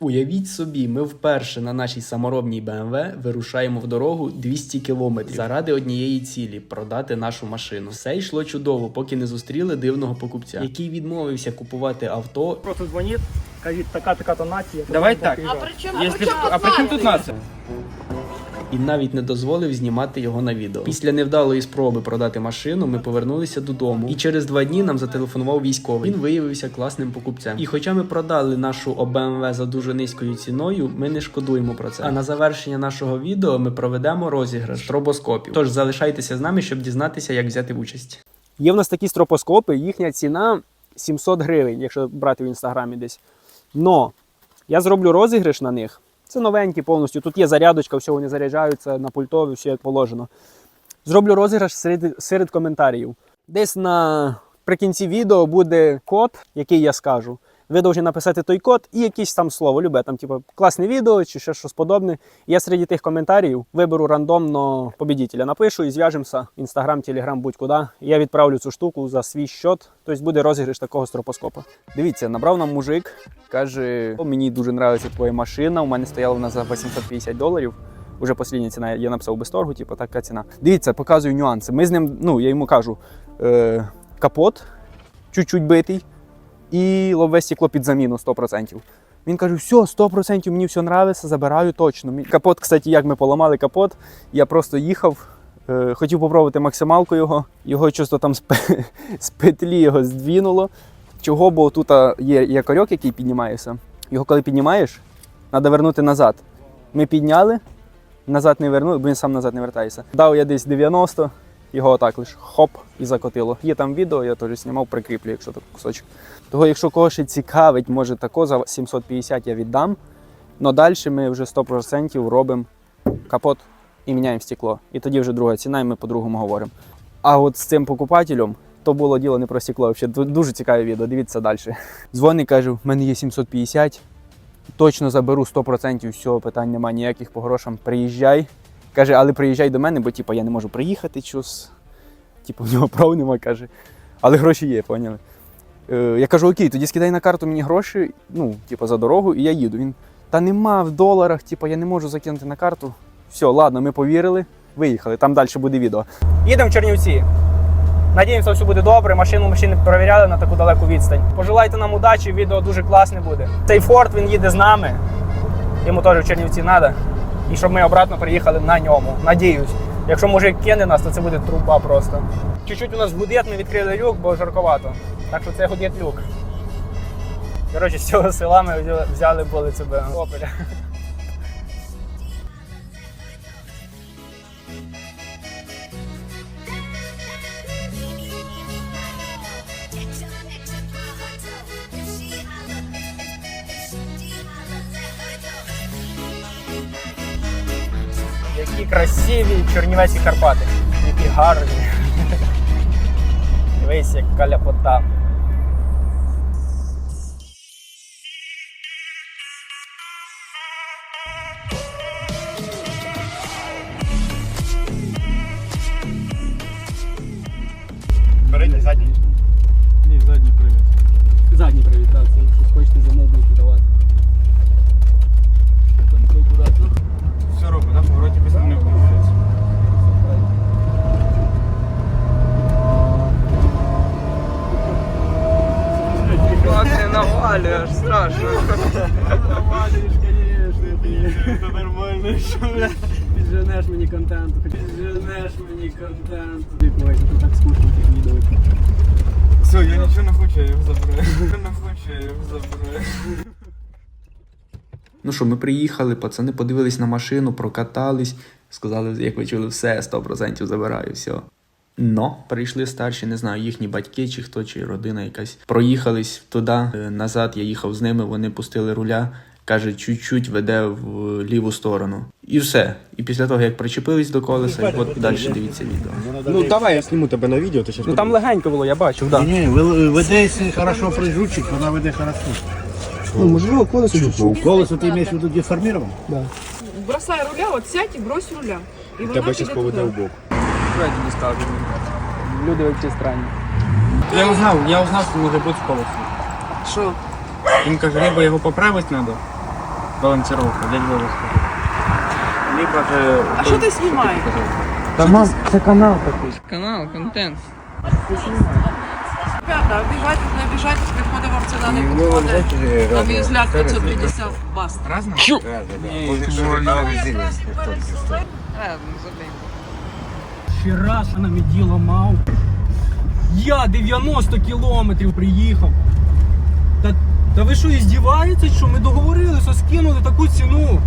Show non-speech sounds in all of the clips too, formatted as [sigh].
Уявіть собі, ми вперше на нашій саморобній BMW вирушаємо в дорогу 200 кілометрів заради однієї цілі продати нашу машину. Все йшло чудово, поки не зустріли дивного покупця, який відмовився купувати авто Просто дзвонить, кажіть, така-така-то нація. Давай так. А при чому. А при чому тут нация? І навіть не дозволив знімати його на відео. Після невдалої спроби продати машину, ми повернулися додому, і через два дні нам зателефонував військовий. Він виявився класним покупцем. І хоча ми продали нашу ОБМВ за дуже низькою ціною, ми не шкодуємо про це. А на завершення нашого відео ми проведемо розіграш стробоскопів. Тож залишайтеся з нами, щоб дізнатися, як взяти участь. Є в нас такі стропоскопи, їхня ціна 700 гривень, якщо брати в інстаграмі десь. Но я зроблю розіграш на них. Це новенькі повністю. Тут є зарядочка, все вони заряджаються на пультові, все як положено. Зроблю розіграш серед, серед коментарів. Десь наприкінці відео буде код, який я скажу. Ви повинні написати той код і якесь там слово, любе, там, типу, класне відео чи ще щось подобне. Я серед тих коментарів виберу рандомно победителя. Напишу і зв'яжемося. Інстаграм, Телеграм, будь-куди. Я відправлю цю штуку за свій счет. Тобто буде розіграш такого стропоскопа. Дивіться, набрав нам мужик, каже: «О, мені дуже подобається твоя машина. У мене стояла вона за 850 доларів. Уже послідня ціна, я написав без торгу, типу, така ціна. Дивіться, показую нюанси. Ми з ним, ну я йому кажу, е, капот чуть-чуть битий і лобове стекло під заміну 100%. Він каже, все, 100% мені все нравиться, забираю точно. Капот, кстати, як ми поламали капот, я просто їхав, е, хотів попробувати максималку його, його чисто там з, [laughs] з петлі його здвінуло. Чого, бо тут є якорьок, який піднімається. Його коли піднімаєш, треба вернути назад. Ми підняли, назад не вернули, бо він сам назад не вертається. Дав я десь 90, його отак лише хоп і закотило. Є там відео, я теж знімав, прикріплю, якщо так кусочок. Того, якщо когось ще цікавить, може тако за 750 я віддам. Но далі ми вже 100% робимо капот і міняємо стекло. І тоді вже друга ціна, і ми по-другому говоримо. А от з цим покупателем то було діло не про стекло. Взагалі дуже цікаве відео, дивіться далі. Дзвонить, каже, в мене є 750, точно заберу 100%, все, питань нема ніяких по грошам. Приїжджай. Каже, але приїжджай до мене, бо типу, я не можу приїхати чус. Типу, в нього прав нема, каже. Але гроші є, поняли? Е, я кажу, окей, тоді скидай на карту мені гроші, ну, типу, за дорогу, і я їду. Він, та нема в доларах, типу, я не можу закинути на карту. Все, ладно, ми повірили, виїхали, там далі буде відео. Їдемо в Чернівці. Надіємося, все буде добре. Машину ми перевіряли на таку далеку відстань. Пожелайте нам удачі, відео дуже класне буде. Цей Форд він їде з нами. Йому теж в Чернівці треба. І щоб ми обратно приїхали на ньому. Надіюсь. Якщо мужик кине нас, то це буде труба просто. Чуть-чуть у нас гудет, ми відкрили люк, бо жарковато. Так що це гудет люк. Коротше, з цього села ми взяли- були себе опеля. Які красиві Чернівецькі Карпати. Які гарні. Дивись, [laughs] як ляпота. Навалюєш, страшно. Навалюєш, конечно, ти. Це нормально, що бля. Підженеш мені контенту. Підженеш мені контенту. Ой, це так скучно тих відео. Все, я нічого не хочу, я його забираю. Не хочу, я його забираю. Ну що, ми приїхали, пацани подивились на машину, прокатались, сказали, як ви чули, все, 100% забираю, все. Но прийшли старші, не знаю, їхні батьки чи хто, чи родина якась. Проїхались туди, е, назад я їхав з ними, вони пустили руля. Каже, чуть-чуть веде в ліву сторону. І все. І після того, як причепились до колеса, і от далі дивіться відео. Ну давай я сниму тебе на відео, ти зараз. Ну там легенько було, я бачив, так. Ні, ви- веде, якщо хорошо прижучить, вона веде хорошо. Ну, можливо, колесо Ну, колесо ти маєш в виду деформировано? Бросай руля, от сядь і брось руля. І вона Тебе зараз поведе в бок. Я тобі скажу. Люди взагалі странні. Я узнав, я узнав, що може бути в колесі. Що? Він каже, либо його поправити треба, балансировка, дядь Вова. Либо же... А що ти знімаєш? Та мам, це канал такий. Канал, контент. Ребята, обіжайтесь, не обіжайтесь, підходить вам ціна не підходить. На мій взгляд 550 баст. Разно? Разно, забей. Раз вона мені діло мав. Я 90 кілометрів приїхав. Та, та ви що, іздіваєтесь, що ми договорилися, скинули таку ціну.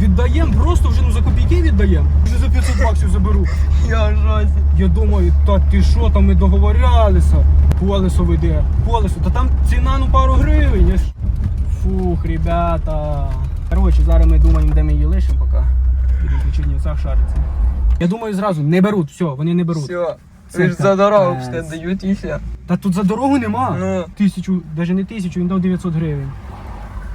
Віддаємо, просто вже ну, за копійки віддаємо. Вже за 500 баксів заберу. [laughs] Я в жості. Я думаю, та ти що там ми договорялися? Колесо веде, колесо, та там ціна ну пару гривень. Фух, ребята. Коротше, зараз ми думаємо, де ми її лишимо, поки підемо по Чернівцях шариться. Я думаю, зразу не беруть, все, вони не беруть. Все. Це Це ж за дорогу все дають і все. Та тут за дорогу нема. Ну. Тисячу, навіть не тисячу, він дав 900 гривень.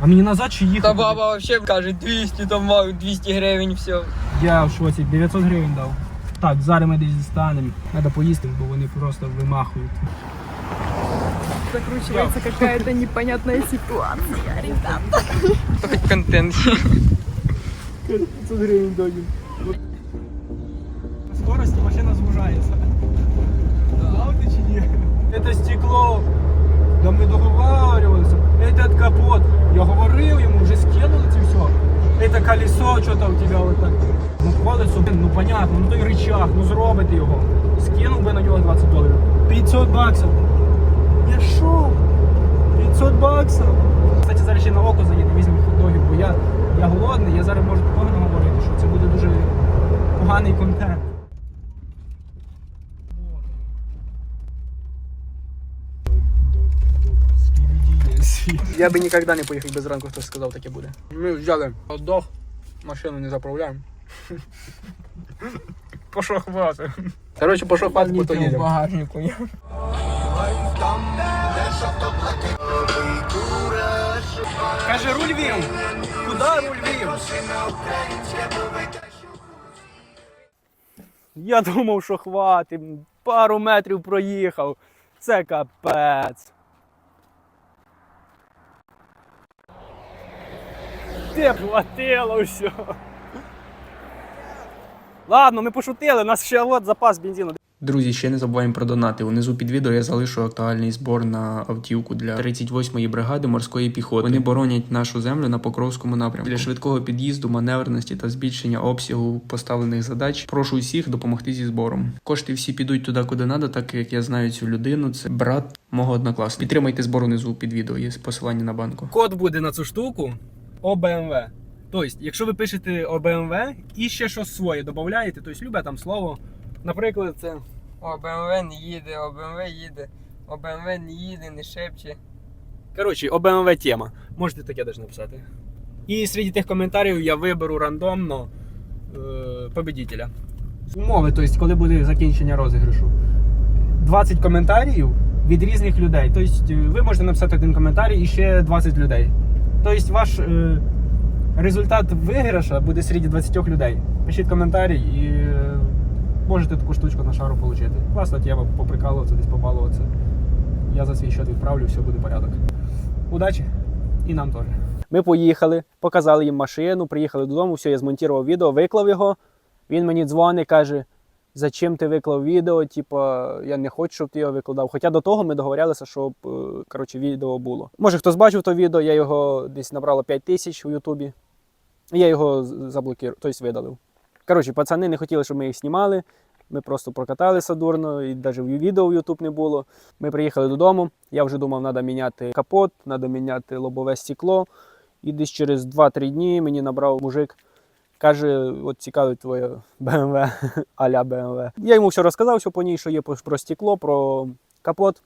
А мені назад ще їхати. Та баба вообще каже 200, там мають 200 гривень, все. Я в шоці, 900 гривень дав. Так, зараз ми десь станемо. Треба поїсти, бо вони просто вимахують. Закручивается какая-то непонятная ситуация, ребят. Хоч контент. 500 гривень даю На скорості машина звужається. Знав ти чи ні? Это стекло. Да ми договаривалися. Этот капот. Я говорив йому, вже скинули це все. Это колесо, что-то у тебя вот так. Ну колесо, блин, ну понятно, ну той рычаг, ну зробити його. Скинув би на нього 20 доларів. 500 баксів. Я що? 500 баксів. Кстати, зараз ще на око заїду, візьму хот-догів, бо я, я голодний, я зараз можу такого наговорити, що це буде дуже поганий контент. Я би ніколи не поїхав без ранку, хтось сказав, таке буде. Ми взяли хот-дог, машину не заправляємо. [laughs] Пошов хвати. Коротше, пошов хвати, потім їдемо. багажнику. Каже, руль вів. Куди руль вів? Я думав, що хватить. Пару метрів проїхав. Це капець. Де хватило все. Ладно, ми пошутили, у нас ще от запас бензину. Друзі, ще не забуваємо про донати. Унизу під відео я залишу актуальний збор на автівку для 38-ї бригади морської піхоти. Вони боронять нашу землю на Покровському напрямку. Для швидкого під'їзду, маневреності та збільшення обсягу поставлених задач. Прошу усіх допомогти зі збором. Кошти всі підуть туди, куди треба, так як я знаю цю людину. Це брат мого однокласника. Підтримайте збор унизу під відео. Є посилання на банку. Код буде на цю штуку ОБМВ. Тобто, якщо ви пишете ОБМВ і ще щось своє додаєте, тобто любе там слово. Наприклад, це О, БМВ не їде, о, БМВ їде. О, БМВ не їде, не шепче. Коротше, ОБМВ тема. Можете таке теж написати. І серед тих коментарів я виберу рандомно е, победителя. Умови, тобто, коли буде закінчення розіграшу. 20 коментарів від різних людей. Тобто, ви можете написати один коментарій і ще 20 людей. Тобто, ваш е, результат виграша буде серед 20 людей. Пишіть коментарі і е, можете таку штучку на шару отримати. Класна тема, поприкалуватися, десь побалуватися. Я за свій счет відправлю, все буде порядок. Удачі і нам теж. Ми поїхали, показали їм машину, приїхали додому, все, я змонтував відео, виклав його. Він мені дзвонить, каже: зачем ти виклав відео? Типа, я не хочу, щоб ти його викладав. Хоча до того ми договорилися, щоб е, коротше, відео було. Може, хтось бачив то відео, я його десь набрало 5 тисяч у Ютубі. Я його заблокував, тобто видалив. Коротше, пацани не хотіли, щоб ми їх знімали. Ми просто прокаталися дурно, і навіть відео в YouTube не було. Ми приїхали додому. Я вже думав, треба міняти капот, треба міняти лобове стекло. І десь через 2-3 дні мені набрав мужик. Каже, от цікавить твоє BMW, а-ля BMW. Я йому все розказав, все по ній, що є про стекло, про капот.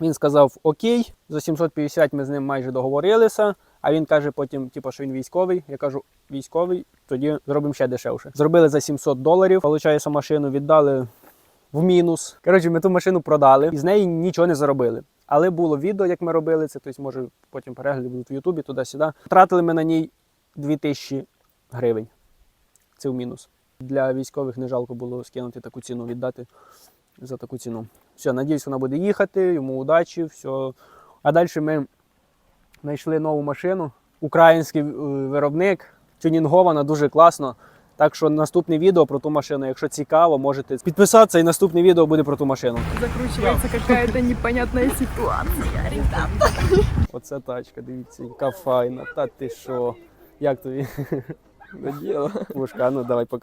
Він сказав окей, за 750 ми з ним майже договорилися. А він каже потім, типу, що він військовий. Я кажу, військовий, тоді зробимо ще дешевше. Зробили за 700 доларів. Получається, машину віддали в мінус. Коротше, ми ту машину продали і з неї нічого не заробили. Але було відео, як ми робили це. Тобто, може, потім перегляди будуть в Ютубі туди-сюди. Тратили ми на ній 2000 гривень. Це в мінус. Для військових не жалко було скинути таку ціну, віддати за таку ціну. Все, надіюсь, вона буде їхати, йому удачі, все. А далі ми знайшли нову машину. український е, виробник, тюнінгована дуже класно. Так що наступне відео про ту машину, якщо цікаво, можете підписатися, і наступне відео буде про ту машину. Закручивается какая-то непонятная ситуация, [laughs] ребята. Оце тачка, дивіться, яка файна. Та ти що? Як тобі? [laughs] Наділа. Пушка, ну давай пока.